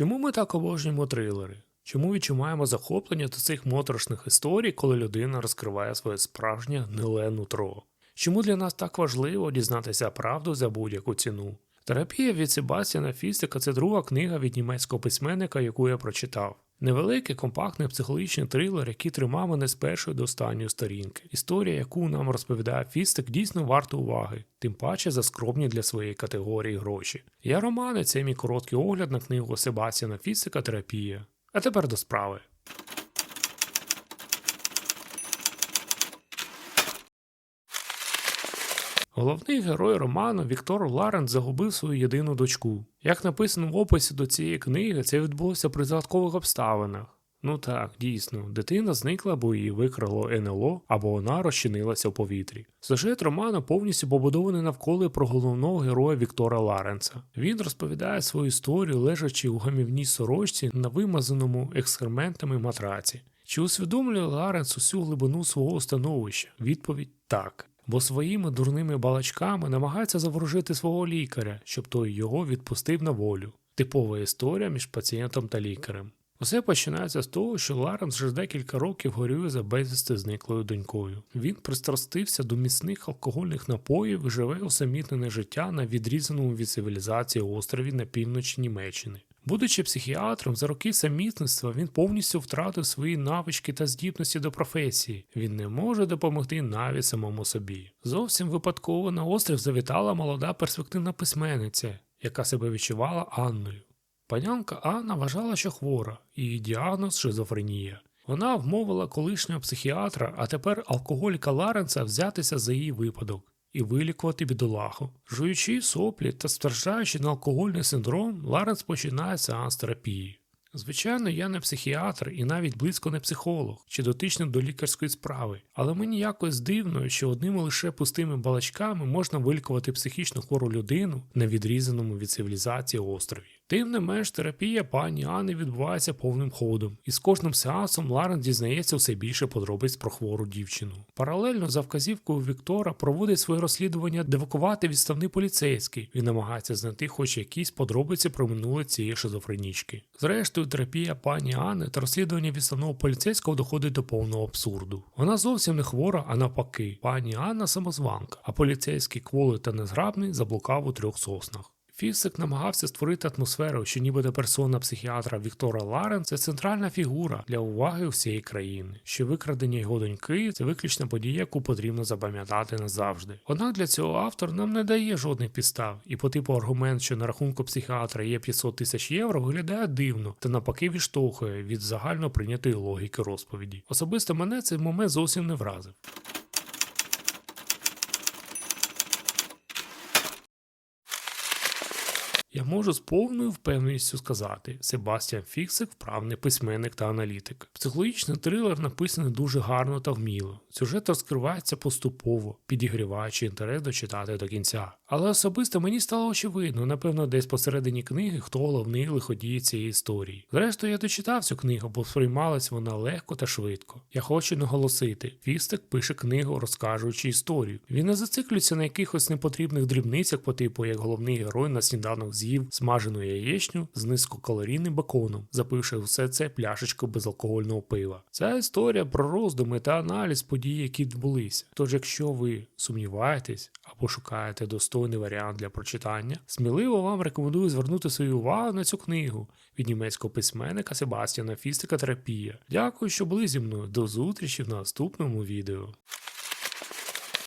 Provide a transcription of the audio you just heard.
Чому ми так обожнюємо трилери? Чому відчуваємо захоплення до цих моторошних історій, коли людина розкриває своє справжнє гниле нутро? Чому для нас так важливо дізнатися правду за будь-яку ціну? Терапія від Себастьяна Фістика це друга книга від німецького письменника, яку я прочитав. Невеликий компактний психологічний трилер, який тримав мене з першої до останньої сторінки. Історія, яку нам розповідає Фістик, дійсно варта уваги, тим паче за скромні для своєї категорії гроші. Я Романе, це мій короткий огляд на книгу Себастьяна Фістика Терапія. А тепер до справи. Головний герой роману Віктор Ларент загубив свою єдину дочку. Як написано в описі до цієї книги, це відбулося при загадкових обставинах. Ну так, дійсно, дитина зникла, бо її викрало НЛО, або вона розчинилася в повітрі. Сюжет роману повністю побудований навколо про головного героя Віктора Ларенса. Він розповідає свою історію, лежачи у гамівній сорочці на вимазаному екскрементами матраці. Чи усвідомлює Ларенс усю глибину свого становища? Відповідь так. Бо своїми дурними балачками намагається заворожити свого лікаря, щоб той його відпустив на волю. Типова історія між пацієнтом та лікарем. Усе починається з того, що Ларенс вже декілька років горює за безвісти зниклою донькою. Він пристрастився до міцних алкогольних напоїв і живе усамітнене життя на відрізаному від цивілізації острові на півночі Німеччини. Будучи психіатром, за роки самітництва він повністю втратив свої навички та здібності до професії. Він не може допомогти навіть самому собі. Зовсім випадково на острів завітала молода перспективна письменниця, яка себе відчувала Анною. Панянка Анна вважала, що хвора, її діагноз шизофренія. Вона вмовила колишнього психіатра, а тепер алкоголіка Ларенса взятися за її випадок і вилікувати бідолаху. Жуючи соплі та страждаючи на алкогольний синдром, Ларенс починає сеанс терапії. Звичайно, я не психіатр і навіть близько не психолог чи дотичний до лікарської справи, але мені якось дивно, що одними лише пустими балачками можна вилікувати психічно хвору людину на відрізаному від цивілізації острові. Тим не менш, терапія пані Анни відбувається повним ходом, і з кожним сеансом Ларен дізнається все більше подробиць про хвору дівчину. Паралельно за вказівкою Віктора проводить своє розслідування девакувати відставний поліцейський. Він намагається знайти хоч якісь подробиці про минуле цієї шизофренічки. Зрештою, терапія пані Анни та розслідування відставного поліцейського доходить до повного абсурду. Вона зовсім не хвора, а навпаки, пані Анна самозванка, а поліцейський кволий та незграбний заблукав у трьох соснах. Фісик намагався створити атмосферу, що нібито персона психіатра Віктора Ларен це центральна фігура для уваги всієї країни, що викрадення його доньки це виключна подія, яку потрібно запам'ятати назавжди. Однак для цього автор нам не дає жодних підстав, і по типу аргумент, що на рахунку психіатра є 500 тисяч євро, виглядає дивно та навпаки відштовхує від загально прийнятої логіки розповіді. Особисто мене цей момент зовсім не вразив. Я можу з повною впевненістю сказати, Себастьян Фіксик вправний письменник та аналітик. Психологічний трилер написаний дуже гарно та вміло. Сюжет розкривається поступово, підігріваючи інтерес дочитати до кінця. Але особисто мені стало очевидно, напевно, десь посередині книги, хто головний лиходій цієї історії. Зрештою, я дочитав цю книгу, бо сприймалась вона легко та швидко. Я хочу наголосити, Фістик пише книгу, розкажучи історію. Він не зациклюється на якихось непотрібних дрібницях по типу, як головний герой на сніданок з'їв смажену яєчню з низькокалорійним беконом, запивши все це пляшечкою безалкогольного пива. Ця історія про роздуми та аналіз подій, які відбулися. Тож, якщо ви сумніваєтесь або шукаєте достойний варіант для прочитання, сміливо вам рекомендую звернути свою увагу на цю книгу від німецького письменника Себастьяна Фістика Терапія. Дякую, що були зі мною. До зустрічі в наступному відео.